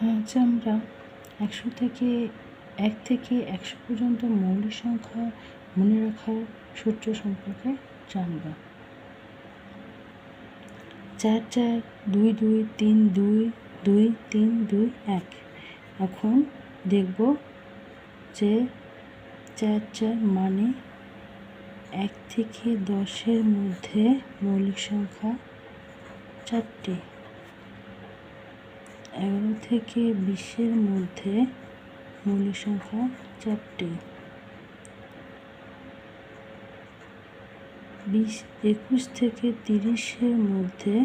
আজ আমরা একশো থেকে এক থেকে একশো পর্যন্ত মৌলিক সংখ্যা মনে রাখার সূত্র সম্পর্কে জানব। চার চার দুই দুই তিন দুই দুই তিন দুই এক। এখন দেখব যে চার চার মানে এক থেকে দশের মধ্যে মৌলিক সংখ্যা চারটি। এগারো থেকে বিশের মধ্যে মৌলিক সংখ্যা চারটি। বিশ, একুশ থেকে তিরিশের মধ্যে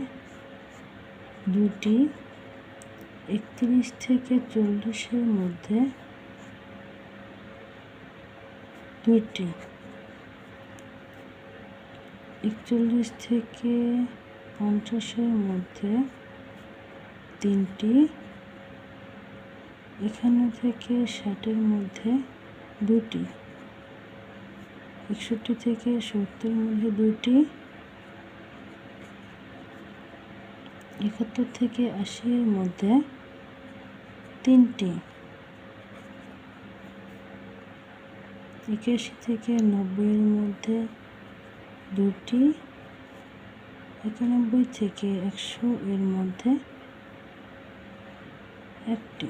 দুটি। একত্রিশ থেকে চল্লিশের মধ্যে দুইটি। একচল্লিশ থেকে পঞ্চাশের মধ্যে তিনটি। এখানে থেকে ষাটের মধ্যে দুটি। একষট্টি থেকে সত্তরের মধ্যে দুটি। একাত্তর থেকে আশির মধ্যে তিনটি। একাশি থেকে নব্বইয়ের মধ্যে দুটি। একানব্বই থেকে একশো এর মধ্যে একটি